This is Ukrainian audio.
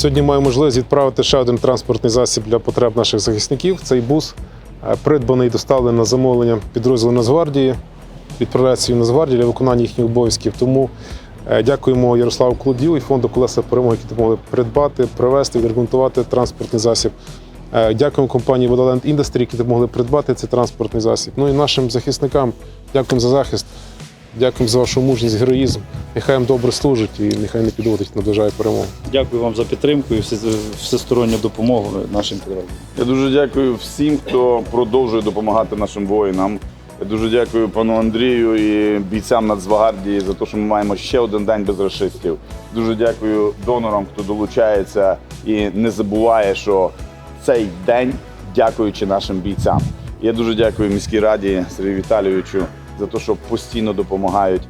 Сьогодні маю можливість відправити ще один транспортний засіб для потреб наших захисників. Цей бус е, придбаний і доставлений на замовлення підрозділу Нацгвардії. Відправляється в Нацгвардію для виконання їхніх обов'язків. Тому е, дякуємо Ярославу Колодію і фонду Колеса перемоги, які допомогли придбати, привезти, відремонтувати транспортний засіб. Е, Дякуємо компанії Vodaland Industry, які допомогли придбати цей транспортний засіб. Ну і нашим захисникам дякуємо за захист, дякуємо за вашу мужність, героїзм. Нехай їм добре служить і нехай не підводить, наближає перемогу. Дякую вам за підтримку і всесторонню допомогу нашим підрозділам. Я дуже дякую всім, хто продовжує допомагати нашим воїнам. Я дуже дякую пану Андрію і бійцям Нацгвардії за те, що ми маємо ще один день без расистів. Дуже дякую донорам, хто долучається і не забуває, що цей день дякуючи нашим бійцям. Я дуже дякую міській раді Сергію Віталійовичу за те, що постійно допомагають